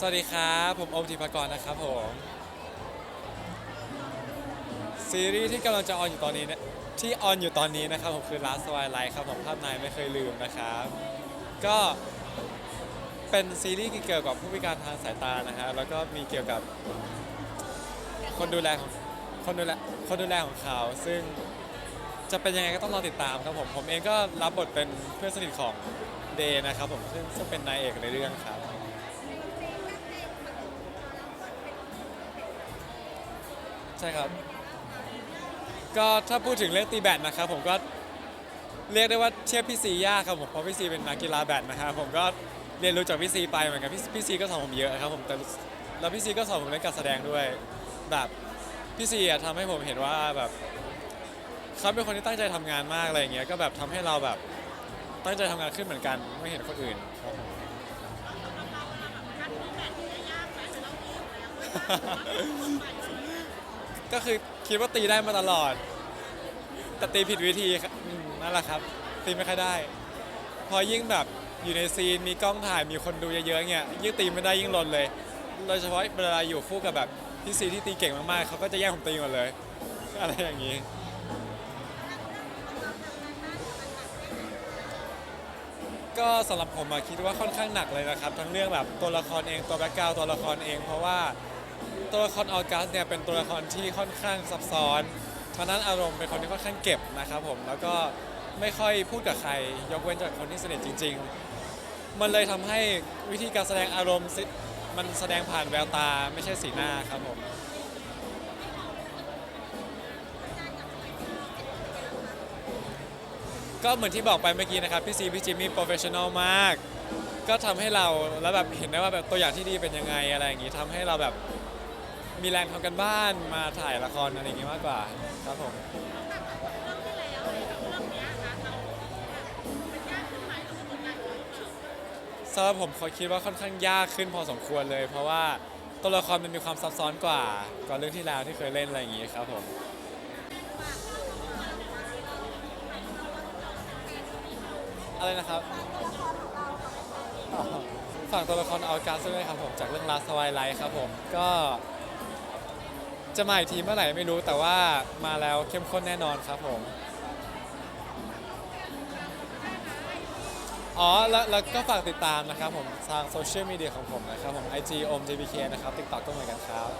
สวัสดีครับผมโอมธิปกรนะครับผมซีรีส์ที่กำลังจะออนอยู่ตอนนี้เนี่ยที่ออนอยู่ตอนนี้นะครับผมคือ Last w i l i g h t ครับผมภาพนายไม่เคยลืมนะครับ ก็เป็นซีรีส์เกี่ยวกับผู้พิการทางสายตานะฮะแล้วก็มีเกี่ยวกับคนดูแลของคนดูแลคนดูแลของเขา ซึ่งจะเป็นยังไงก็ต้องรอติดตามครับผม ผมเองก็รับบทเป็นเพื่อนสนิทของเดย์นะครับผมซึ่งซึ่งเป็นนายเอกในเรื่องครับ ใช่ครับ ก็ถ้าพูดถึงเรื่องตีแบดนะครับผมก็เรียกได้ว่าเทียบพี่ซียากครับผมเพราะพี่ซีเป็นนักกีฬาแบดนะครับผมก็เรียนรู้จากพี่ซีไปเหมือนกันพี่พี่ซีก็สอนผมเยอะครับผมแต่แล้วพี่ซีก็สอนผมเรื่องการแสดงด้วยแบบพี่ซีอะทำให้ผมเห็นว่าแบบเขาเป็นคนที่ตั้งใจทำงานมากอะไรอย่างเงี้ยก็แบบทำให้เราแบบตั้งใจทำงานขึ้นเหมือนกันไม่เห็นคนอื่นครับผม ก็คือคิดว่าตีได้มาตลอด แต่ตีผิดวิธีครับอืมนั่นแหละครับ ตีไม่ค่อยได้ พอยิ่งแบบอยู่ในซีนมีกล้องถ่ายมีคนดูเยอะๆเงี้ยยิ่งตีไม่ได้ยิ่งลนเลย โดยเฉพาะเวลาอยู่คู่กับแบบพี่ซีที่ตีเก่งมากๆเขาก็จะแย่งผมตีหมดเลย อะไรอย่างนี้ ก็สำหรับผมอะคิดว่าค่อนข้างหนักเลยนะครับ ทั้งเรื่องแบบตัวละครเองตัวแบ็กกราวตัวละครเอง เพราะว่า ตัวละครออกัสเนี่ยเป็นตัวละครที่ค่อนข้างซับซ้อนเพราะนั้นอารมณ์เป็นคนที่ค่อนข้างเก็บนะครับผมแล้วก็ไม่ค่อยพูดกับใคร ยกเว้นจากคนที่สนิทจริง ๆ มันเลยทำให้วิธีการแสดงอารมณ์สิมันแสดงผ่านแววตาไม่ใช่สีหน้าครับผมก็เหมือนที่บอกไปเมื่อกี้นะครับ พี่ซีพี่จิมมี่โปรเฟชชั่นอลมาก ก็ทำให้เราแล้วแบบเห็นได้ว่าแบบตัวอย่างที่ดีเป็นยังไงอะไรอย่างงี้ทำให้เราแบบมีแรงทำกันบ้านมาถ่ายละครอะไรอย่างงี้มากกว่าครับผม สำหรับผมเขาคิดว่าค่อนข้างยากขึ้นพอสมควรเลย เพราะว่าตัวละครมันมีความซับซ้อนกว่ากว่าเรื่องที่แล้วที่เคยเล่นอะไรอย่างงี้ครับผมอะไรนะครับ ฝากตัวละครออกัสด้วยครับผมจากเรื่อง Last Twilight ครับผมก็จะมาอีกทีเมื่อไหร่ไม่รู้แต่ว่ามาแล้วเข้มข้นแน่นอนครับผม อ๋อแล้วแล้วก็ฝากติดตามนะครับผม ทางโซเชียลมีเดียของผมนะครับผม IG อม JBK นะครับ TikTok ก็เหมือนกันครับ